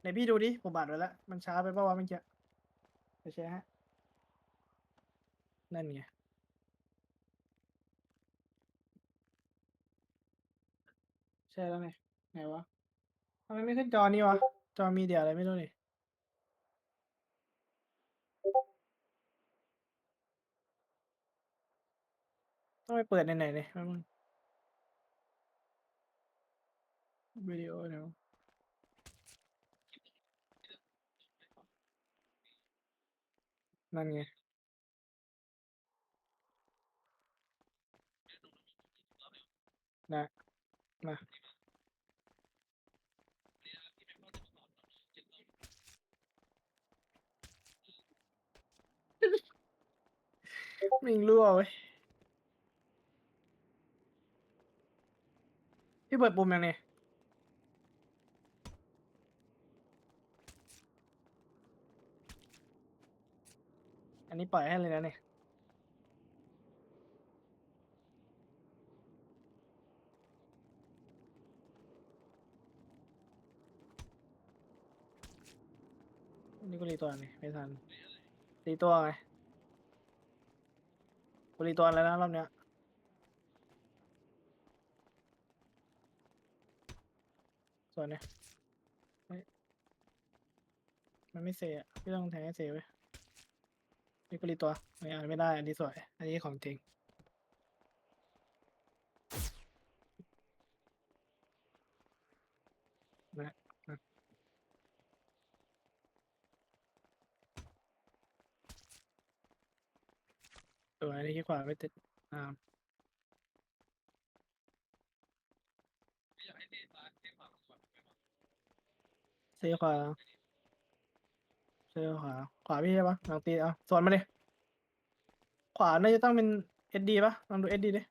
ไหนพี่ดูดิ ผมบัตรไว้แล้ว มันช้าไปเปล่าวะเมื่อกี้ไปแชร์ฮะ นั่นไงใช่แล้วไงไหนวะทำไมไม่ขึ้นจอนี่วะ จอมีเดียอะไรไม่รู้นี่ต้องไปเปิดในไหนเนี่ยวิดีโอเดี๋ย นั่นไง นะมามิงรั่วเว้ยพี่เปิดปุ่มยังเนี่ย อันนี้ปล่อยให้เลยนะเนี่ยอันนี้กูรีตัวนี่ไม่ทันรีตัวไงกูรีตัวแล้วนะรอบเนี้ยส่วนเนี้ยมันไม่เซอะพี่ต้องแทงให้เซไว้ นี่กูรีตัวไม่เอาไม่ได้ อันนี้สวย อันนี้ของจริง นะนะสวยอันนี้ขี้ขวาไม่ติดอ่าเซขวา เซขวาขวาพี่ใช่ปะลองตีเอาสวนมาดิขวาน่าจะต้องเป็นเอสดีปะลองดูเอสดีดิ